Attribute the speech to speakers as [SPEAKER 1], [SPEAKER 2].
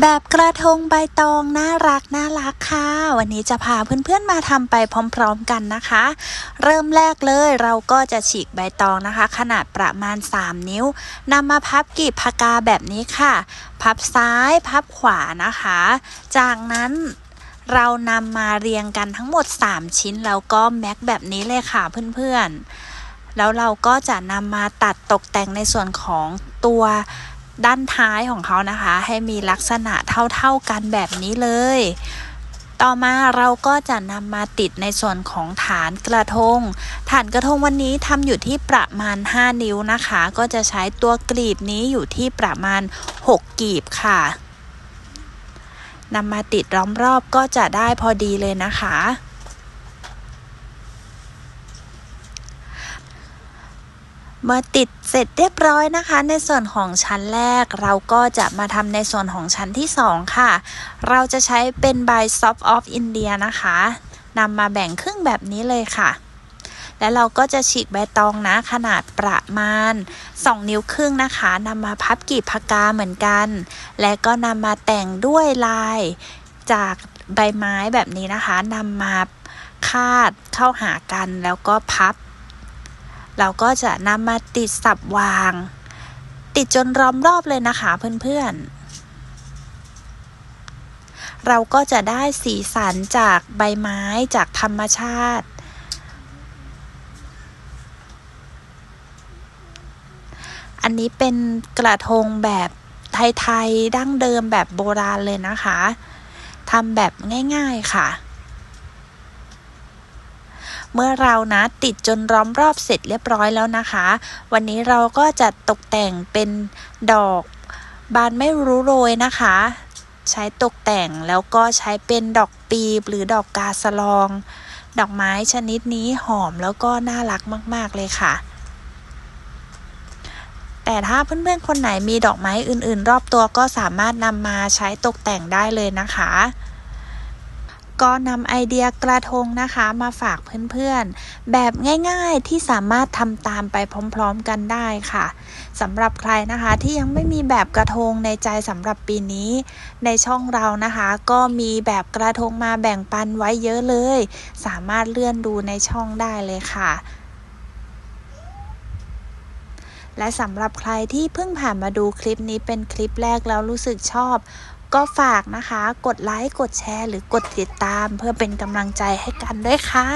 [SPEAKER 1] แบบกระทงใบตองน่ารักน่ารักค่ะ วันนี้จะพาเพื่อนๆมาทำไปพร้อมๆกันนะคะ เริ่มแรกเลยเราก็จะฉีกใบตองนะคะ ขนาดประมาณ 3 นิ้วนำมาพับกีบพากาแบบนี้ค่ะ พับซ้ายพับขวานะคะ จากนั้นเรานำมาเรียงกันทั้งหมด 3 ชิ้นแล้วก็แม็กแบบนี้เลยค่ะเพื่อนๆแล้วเราก็จะนำมาตัดตกแต่งในส่วนของตัว ด้านท้ายของเขานะคะ ให้มีลักษณะเท่าๆกันแบบนี้เลย ต่อมาเราก็จะนำมาติดในส่วนของฐานกระทง ฐานกระทงวันนี้ทำอยู่ที่ประมาณ 5 นิ้วนะคะ ก็จะใช้ตัวกลีบนี้อยู่ที่ประมาณ 6 กีบค่ะนำมาติดล้อมรอบก็จะได้พอดีเลยนะคะ เมื่อติดเสร็จเรียบร้อยนะคะ ในส่วนของชั้นแรก เราก็จะมาทำในส่วนของชั้นที่ 2 ค่ะ เราจะใช้เป็น by soft of India นะคะนำมาแบ่งครึ่งแบบนี้เลยค่ะ แล้วเราก็จะฉีกใบตองนะขนาดประมาณ 2 นิ้วครึ่งนะคะนำมาพับกีบพากาเหมือนกัน และก็นำมาแต่งด้วยลายจากใบไม้แบบนี้นะคะนำมาคาดเข้าหากันแล้วก็พับ เราก็จะนำมาติดสับวาง ติดจนล้อมรอบเลยนะคะเพื่อนๆ เราก็จะได้สีสันจากใบไม้จากธรรมชาติอันนี้เป็นกระทงแบบไทย ๆ ดั้งเดิมแบบโบราณเลยนะคะ ทำแบบง่าย ๆ ค่ะ เมื่อเรานะติดจนล้อมรอบเสร็จเรียบร้อยแล้วนะคะ วันนี้เราก็จะตกแต่งเป็นดอกบานไม่รู้โรยนะคะ ใช้ตกแต่งแล้วก็ใช้เป็นดอกปีบหรือดอกกาสลอง ดอกไม้ชนิดนี้หอมแล้วก็น่ารักมาก ๆ เลยค่ะแต่ถ้าเพื่อนๆ คนไหนมีดอกไม้อื่นๆ รอบตัวก็สามารถนำมาใช้ตกแต่งได้เลยนะคะ ก็นำไอเดียกระทงนะคะมาฝากเพื่อนๆ แบบง่ายๆที่สามารถทำตามไปพร้อมๆกันได้ค่ะสำหรับใครนะคะที่ยังไม่มีแบบกระทงในใจสำหรับปีนี้ ในช่องเรานะคะ ก็มีแบบกระทงมาแบ่งปันไว้เยอะเลย สามารถเลื่อนดูในช่องได้เลยค่ะและสำหรับใครที่เพิ่งผ่านมาดูคลิปนี้เป็นคลิปแรกแล้วรู้สึกชอบ ก็ฝากนะคะ กดไลค์ กดแชร์ หรือกดติดตาม เพื่อเป็นกำลังใจให้กันด้วยค่ะ